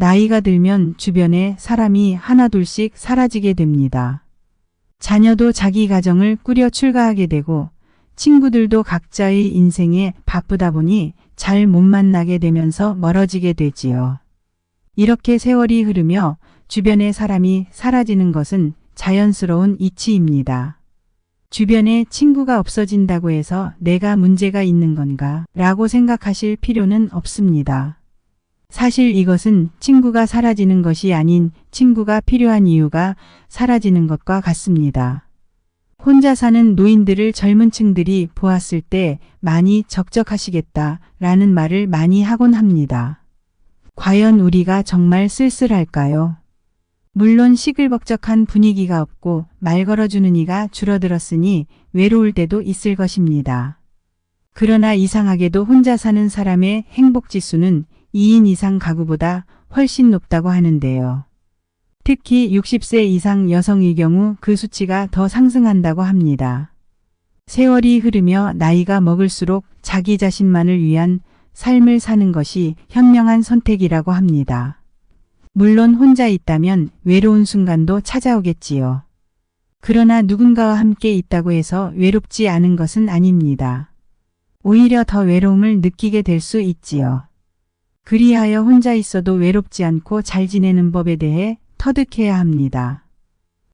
나이가 들면 주변에 사람이 하나둘씩 사라지게 됩니다. 자녀도 자기 가정을 꾸려 출가하게 되고 친구들도 각자의 인생에 바쁘다 보니 잘 못 만나게 되면서 멀어지게 되지요. 이렇게 세월이 흐르며 주변의 사람이 사라지는 것은 자연스러운 이치입니다. 주변에 친구가 없어진다고 해서 내가 문제가 있는 건가 라고 생각하실 필요는 없습니다. 사실 이것은 친구가 사라지는 것이 아닌 친구가 필요한 이유가 사라지는 것과 같습니다. 혼자 사는 노인들을 젊은 층들이 보았을 때 많이 적적하시겠다 라는 말을 많이 하곤 합니다. 과연 우리가 정말 쓸쓸할까요? 물론 시끌벅적한 분위기가 없고 말 걸어주는 이가 줄어들었으니 외로울 때도 있을 것입니다. 그러나 이상하게도 혼자 사는 사람의 행복 지수는 2인 이상 가구보다 훨씬 높다고 하는데요. 특히 60세 이상 여성의 경우 그 수치가 더 상승한다고 합니다. 세월이 흐르며 나이가 먹을수록 자기 자신만을 위한 삶을 사는 것이 현명한 선택이라고 합니다. 물론 혼자 있다면 외로운 순간도 찾아오겠지요. 그러나 누군가와 함께 있다고 해서 외롭지 않은 것은 아닙니다. 오히려 더 외로움을 느끼게 될 수 있지요. 그리하여 혼자 있어도 외롭지 않고 잘 지내는 법에 대해 터득해야 합니다.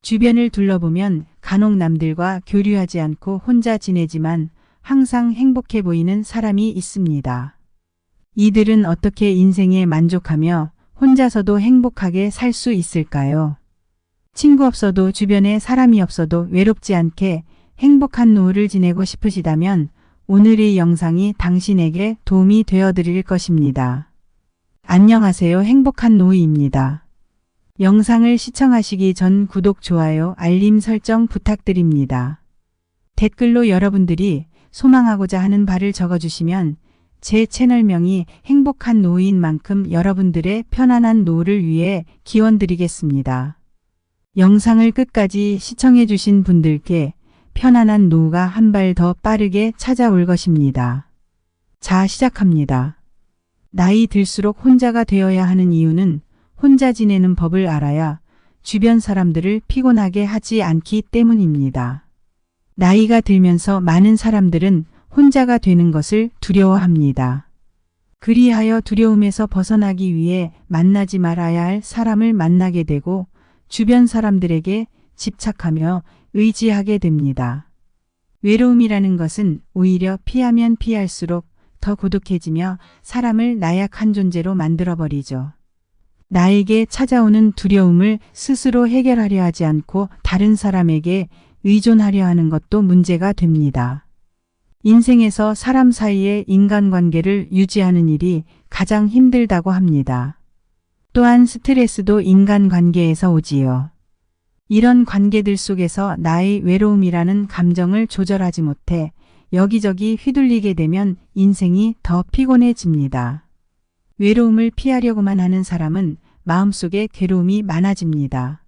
주변을 둘러보면 간혹 남들과 교류하지 않고 혼자 지내지만 항상 행복해 보이는 사람이 있습니다. 이들은 어떻게 인생에 만족하며 혼자서도 행복하게 살 수 있을까요? 친구 없어도 주변에 사람이 없어도 외롭지 않게 행복한 노후를 지내고 싶으시다면 오늘의 영상이 당신에게 도움이 되어 드릴 것입니다. 안녕하세요. 행복한 노후입니다. 영상을 시청하시기 전 구독, 좋아요, 알림 설정 부탁드립니다. 댓글로 여러분들이 소망하고자 하는 바를 적어주시면 제 채널명이 행복한 노후인 만큼 여러분들의 편안한 노후를 위해 기원 드리겠습니다. 영상을 끝까지 시청해 주신 분들께 편안한 노후가 한 발 더 빠르게 찾아올 것입니다. 자, 시작합니다. 나이 들수록 혼자가 되어야 하는 이유는 혼자 지내는 법을 알아야 주변 사람들을 피곤하게 하지 않기 때문입니다. 나이가 들면서 많은 사람들은 혼자가 되는 것을 두려워합니다. 그리하여 두려움에서 벗어나기 위해 만나지 말아야 할 사람을 만나게 되고 주변 사람들에게 집착하며 의지하게 됩니다. 외로움이라는 것은 오히려 피하면 피할수록 더 고독해지며 사람을 나약한 존재로 만들어버리죠. 나에게 찾아오는 두려움을 스스로 해결하려 하지 않고 다른 사람에게 의존하려 하는 것도 문제가 됩니다. 인생에서 사람 사이의 인간관계를 유지하는 일이 가장 힘들다고 합니다. 또한 스트레스도 인간관계에서 오지요. 이런 관계들 속에서 나의 외로움이라는 감정을 조절하지 못해 여기저기 휘둘리게 되면 인생이 더 피곤해집니다. 외로움을 피하려고만 하는 사람은 마음속에 괴로움이 많아집니다.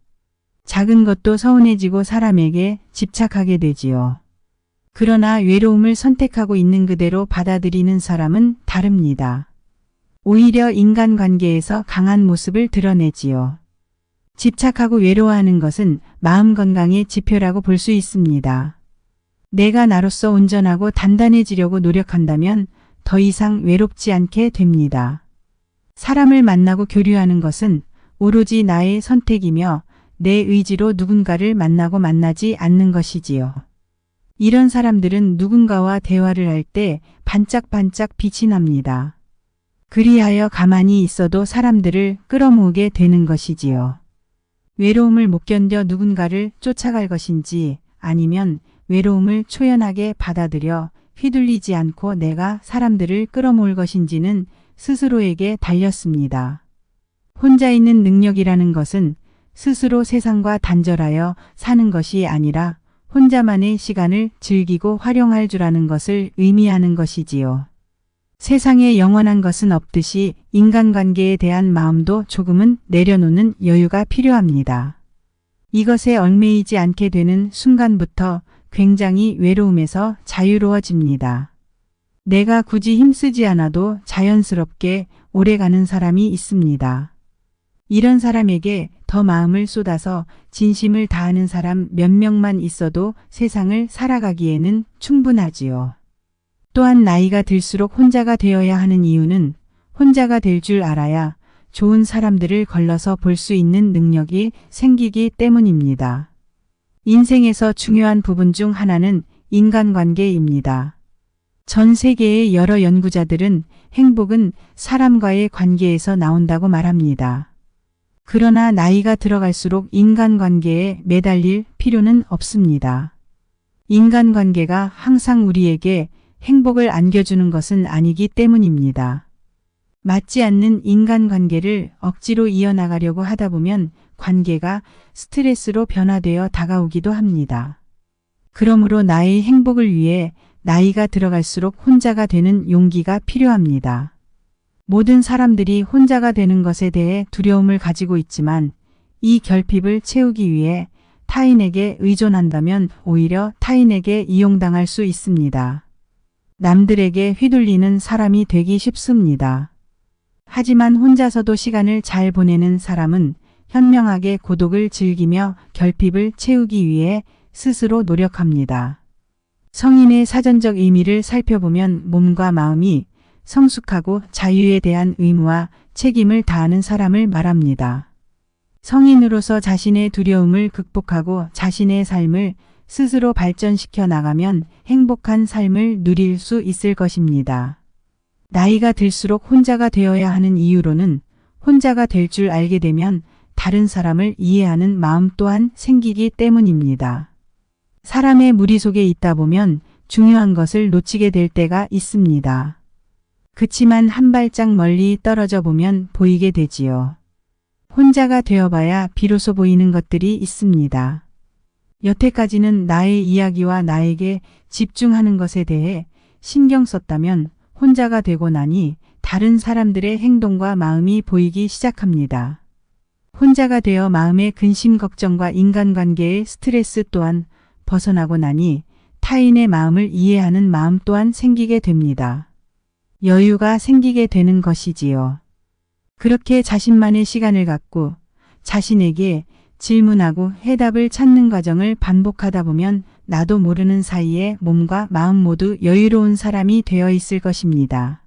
작은 것도 서운해지고 사람에게 집착하게 되지요. 그러나 외로움을 선택하고 있는 그대로 받아들이는 사람은 다릅니다. 오히려 인간관계에서 강한 모습을 드러내지요. 집착하고 외로워하는 것은 마음 건강의 지표라고 볼 수 있습니다. 내가 나로서 온전하고 단단해지려고 노력한다면 더 이상 외롭지 않게 됩니다. 사람을 만나고 교류하는 것은 오로지 나의 선택이며 내 의지로 누군가를 만나고 만나지 않는 것이지요. 이런 사람들은 누군가와 대화를 할 때 반짝반짝 빛이 납니다. 그리하여 가만히 있어도 사람들을 끌어모으게 되는 것이지요. 외로움을 못 견뎌 누군가를 쫓아갈 것인지 아니면 외로움을 초연하게 받아들여 휘둘리지 않고 내가 사람들을 끌어모을 것인지는 스스로에게 달렸습니다. 혼자 있는 능력이라는 것은 스스로 세상과 단절하여 사는 것이 아니라 혼자만의 시간을 즐기고 활용할 줄 아는 것을 의미하는 것이지요. 세상에 영원한 것은 없듯이 인간관계에 대한 마음도 조금은 내려놓는 여유가 필요합니다. 이것에 얽매이지 않게 되는 순간부터 굉장히 외로움에서 자유로워집니다. 내가 굳이 힘쓰지 않아도 자연스럽게 오래가는 사람이 있습니다. 이런 사람에게 더 마음을 쏟아서 진심을 다하는 사람 몇 명만 있어도 세상을 살아가기에는 충분하지요. 또한 나이가 들수록 혼자가 되어야 하는 이유는 혼자가 될 줄 알아야 좋은 사람들을 걸러서 볼 수 있는 능력이 생기기 때문입니다. 인생에서 중요한 부분 중 하나는 인간관계입니다. 전 세계의 여러 연구자들은 행복은 사람과의 관계에서 나온다고 말합니다. 그러나 나이가 들어갈수록 인간관계에 매달릴 필요는 없습니다. 인간관계가 항상 우리에게 행복을 안겨주는 것은 아니기 때문입니다. 맞지 않는 인간관계를 억지로 이어나가려고 하다 보면 관계가 스트레스로 변화되어 다가오기도 합니다. 그러므로 나의 행복을 위해 나이가 들어갈수록 혼자가 되는 용기가 필요합니다. 모든 사람들이 혼자가 되는 것에 대해 두려움을 가지고 있지만 이 결핍을 채우기 위해 타인에게 의존한다면 오히려 타인에게 이용당할 수 있습니다. 남들에게 휘둘리는 사람이 되기 쉽습니다. 하지만 혼자서도 시간을 잘 보내는 사람은 현명하게 고독을 즐기며 결핍을 채우기 위해 스스로 노력합니다. 성인의 사전적 의미를 살펴보면 몸과 마음이 성숙하고 자유에 대한 의무와 책임을 다하는 사람을 말합니다. 성인으로서 자신의 두려움을 극복하고 자신의 삶을 스스로 발전시켜 나가면 행복한 삶을 누릴 수 있을 것입니다. 나이가 들수록 혼자가 되어야 하는 이유로는 혼자가 될 줄 알게 되면 다른 사람을 이해하는 마음 또한 생기기 때문입니다. 사람의 무리 속에 있다 보면 중요한 것을 놓치게 될 때가 있습니다. 그치만 한 발짝 멀리 떨어져 보면 보이게 되지요. 혼자가 되어봐야 비로소 보이는 것들이 있습니다. 여태까지는 나의 이야기와 나에게 집중하는 것에 대해 신경 썼다면 혼자가 되고 나니 다른 사람들의 행동과 마음이 보이기 시작합니다. 혼자가 되어 마음의 근심 걱정과 인간관계의 스트레스 또한 벗어나고 나니 타인의 마음을 이해하는 마음 또한 생기게 됩니다. 여유가 생기게 되는 것이지요. 그렇게 자신만의 시간을 갖고 자신에게 질문하고 해답을 찾는 과정을 반복하다 보면 나도 모르는 사이에 몸과 마음 모두 여유로운 사람이 되어 있을 것입니다.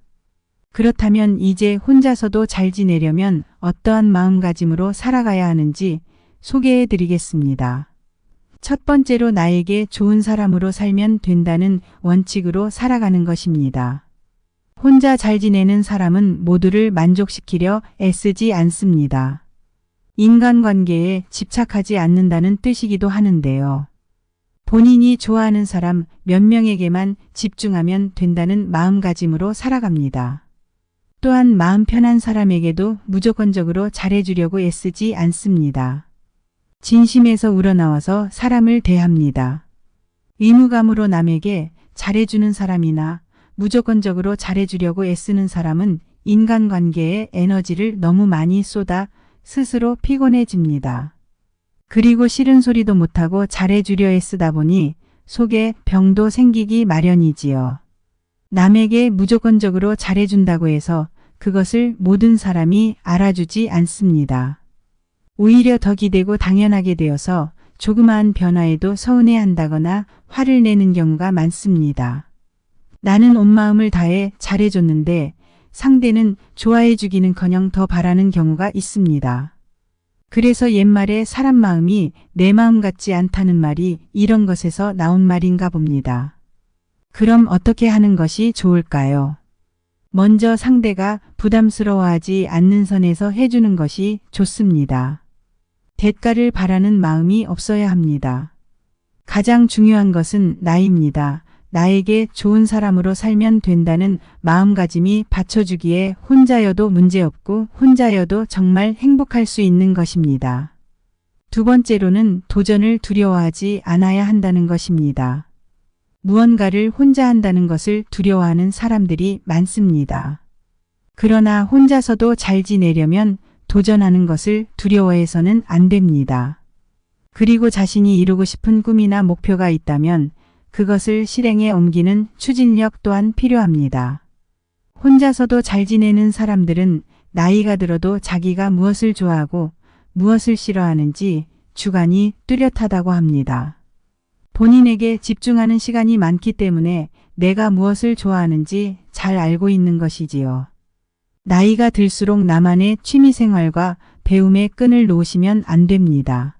그렇다면 이제 혼자서도 잘 지내려면 어떠한 마음가짐으로 살아가야 하는지 소개해 드리겠습니다. 첫 번째로 나에게 좋은 사람으로 살면 된다는 원칙으로 살아가는 것입니다. 혼자 잘 지내는 사람은 모두를 만족시키려 애쓰지 않습니다. 인간관계에 집착하지 않는다는 뜻이기도 하는데요. 본인이 좋아하는 사람 몇 명에게만 집중하면 된다는 마음가짐으로 살아갑니다. 또한 마음 편한 사람에게도 무조건적으로 잘해주려고 애쓰지 않습니다. 진심에서 우러나와서 사람을 대합니다. 의무감으로 남에게 잘해주는 사람이나 무조건적으로 잘해주려고 애쓰는 사람은 인간관계에 에너지를 너무 많이 쏟아 스스로 피곤해집니다. 그리고 싫은 소리도 못하고 잘해주려 애쓰다 보니 속에 병도 생기기 마련이지요. 남에게 무조건적으로 잘해준다고 해서 그것을 모든 사람이 알아주지 않습니다. 오히려 더 기대고 당연하게 되어서 조그마한 변화에도 서운해한다거나 화를 내는 경우가 많습니다. 나는 온 마음을 다해 잘해줬는데 상대는 좋아해주기는 커녕 더 바라는 경우가 있습니다. 그래서 옛말에 사람 마음이 내 마음 같지 않다는 말이 이런 것에서 나온 말인가 봅니다. 그럼 어떻게 하는 것이 좋을까요? 먼저 상대가 부담스러워하지 않는 선에서 해주는 것이 좋습니다. 대가를 바라는 마음이 없어야 합니다. 가장 중요한 것은 나입니다. 나에게 좋은 사람으로 살면 된다는 마음가짐이 받쳐주기에 혼자여도 문제없고 혼자여도 정말 행복할 수 있는 것입니다. 두 번째로는 도전을 두려워하지 않아야 한다는 것입니다. 무언가를 혼자 한다는 것을 두려워하는 사람들이 많습니다. 그러나 혼자서도 잘 지내려면 도전하는 것을 두려워해서는 안 됩니다. 그리고 자신이 이루고 싶은 꿈이나 목표가 있다면 그것을 실행에 옮기는 추진력 또한 필요합니다. 혼자서도 잘 지내는 사람들은 나이가 들어도 자기가 무엇을 좋아하고 무엇을 싫어하는지 주관이 뚜렷하다고 합니다. 본인에게 집중하는 시간이 많기 때문에 내가 무엇을 좋아하는지 잘 알고 있는 것이지요. 나이가 들수록 나만의 취미생활과 배움의 끈을 놓으시면 안 됩니다.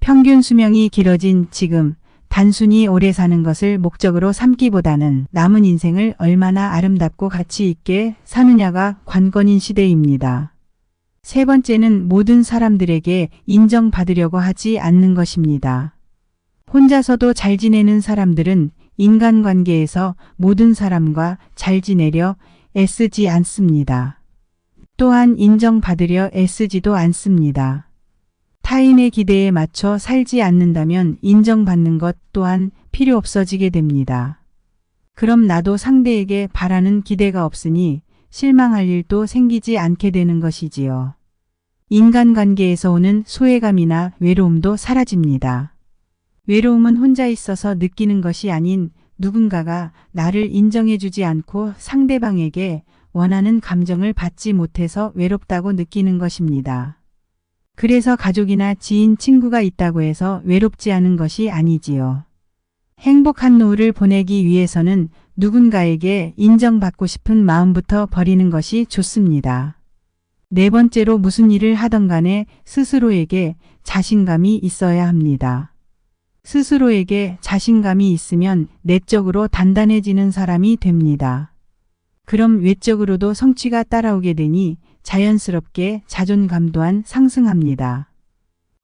평균 수명이 길어진 지금 단순히 오래 사는 것을 목적으로 삼기보다는 남은 인생을 얼마나 아름답고 가치 있게 사느냐가 관건인 시대입니다. 세 번째는 모든 사람들에게 인정받으려고 하지 않는 것입니다. 혼자서도 잘 지내는 사람들은 인간관계에서 모든 사람과 잘 지내려 애쓰지 않습니다. 또한 인정받으려 애쓰지도 않습니다. 타인의 기대에 맞춰 살지 않는다면 인정받는 것 또한 필요 없어지게 됩니다. 그럼 나도 상대에게 바라는 기대가 없으니 실망할 일도 생기지 않게 되는 것이지요. 인간관계에서 오는 소외감이나 외로움도 사라집니다. 외로움은 혼자 있어서 느끼는 것이 아닌 누군가가 나를 인정해주지 않고 상대방에게 원하는 감정을 받지 못해서 외롭다고 느끼는 것입니다. 그래서 가족이나 지인 친구가 있다고 해서 외롭지 않은 것이 아니지요. 행복한 노후를 보내기 위해서는 누군가에게 인정받고 싶은 마음부터 버리는 것이 좋습니다. 네 번째로 무슨 일을 하던 간에 스스로에게 자신감이 있어야 합니다. 스스로에게 자신감이 있으면 내적으로 단단해지는 사람이 됩니다. 그럼 외적으로도 성취가 따라오게 되니 자연스럽게 자존감 또한 상승합니다.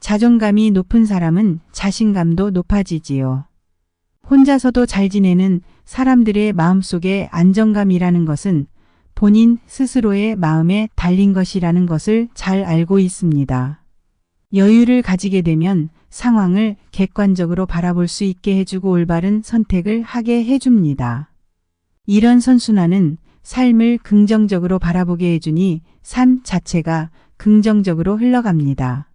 자존감이 높은 사람은 자신감도 높아지지요. 혼자서도 잘 지내는 사람들의 마음속에 안정감이라는 것은 본인 스스로의 마음에 달린 것이라는 것을 잘 알고 있습니다. 여유를 가지게 되면 상황을 객관적으로 바라볼 수 있게 해주고 올바른 선택을 하게 해줍니다. 이런 선순환은 삶을 긍정적으로 바라보게 해주니 삶 자체가 긍정적으로 흘러갑니다.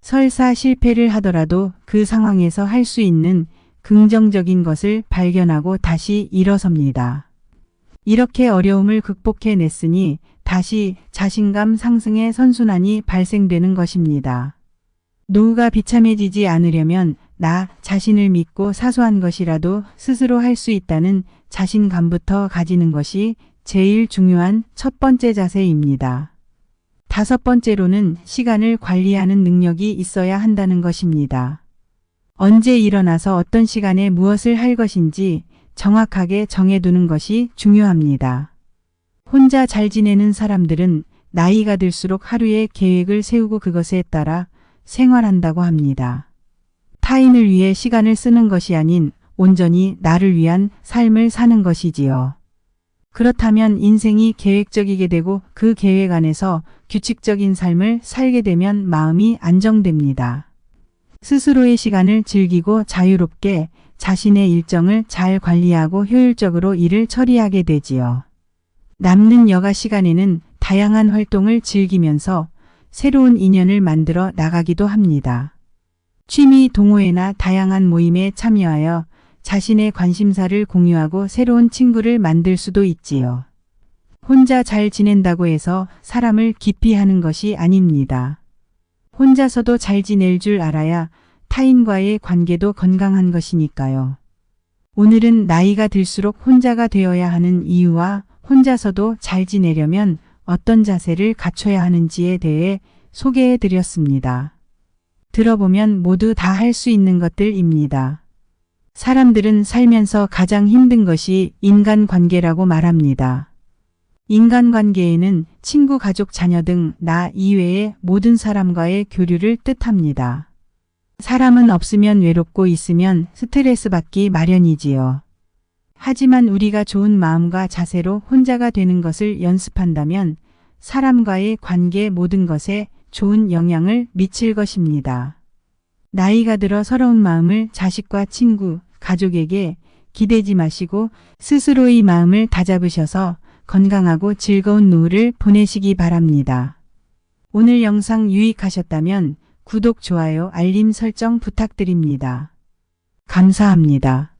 설사 실패를 하더라도 그 상황에서 할 수 있는 긍정적인 것을 발견하고 다시 일어섭니다. 이렇게 어려움을 극복해 냈으니 다시 자신감 상승의 선순환이 발생되는 것입니다. 노후가 비참해지지 않으려면 나 자신을 믿고 사소한 것이라도 스스로 할 수 있다는 자신감부터 가지는 것이 제일 중요한 첫 번째 자세입니다. 다섯 번째로는 시간을 관리하는 능력이 있어야 한다는 것입니다. 언제 일어나서 어떤 시간에 무엇을 할 것인지 정확하게 정해두는 것이 중요합니다. 혼자 잘 지내는 사람들은 나이가 들수록 하루에 계획을 세우고 그것에 따라 생활한다고 합니다. 타인을 위해 시간을 쓰는 것이 아닌 온전히 나를 위한 삶을 사는 것이지요. 그렇다면 인생이 계획적이게 되고 그 계획 안에서 규칙적인 삶을 살게 되면 마음이 안정됩니다. 스스로의 시간을 즐기고 자유롭게 자신의 일정을 잘 관리하고 효율적으로 일을 처리하게 되지요. 남는 여가 시간에는 다양한 활동을 즐기면서 새로운 인연을 만들어 나가기도 합니다. 취미 동호회나 다양한 모임에 참여하여 자신의 관심사를 공유하고 새로운 친구를 만들 수도 있지요. 혼자 잘 지낸다고 해서 사람을 기피하는 것이 아닙니다. 혼자서도 잘 지낼 줄 알아야 타인과의 관계도 건강한 것이니까요. 오늘은 나이가 들수록 혼자가 되어야 하는 이유와 혼자서도 잘 지내려면 어떤 자세를 갖춰야 하는지에 대해 소개해 드렸습니다. 들어보면 모두 다 할 수 있는 것들입니다. 사람들은 살면서 가장 힘든 것이 인간관계라고 말합니다. 인간관계에는 친구, 가족, 자녀 등 나 이외의 모든 사람과의 교류를 뜻합니다. 사람은 없으면 외롭고 있으면 스트레스 받기 마련이지요. 하지만 우리가 좋은 마음과 자세로 혼자가 되는 것을 연습한다면 사람과의 관계 모든 것에 좋은 영향을 미칠 것입니다. 나이가 들어 서러운 마음을 자식과 친구, 가족에게 기대지 마시고 스스로의 마음을 다잡으셔서 건강하고 즐거운 노후를 보내시기 바랍니다. 오늘 영상 유익하셨다면 구독, 좋아요, 알림 설정 부탁드립니다. 감사합니다.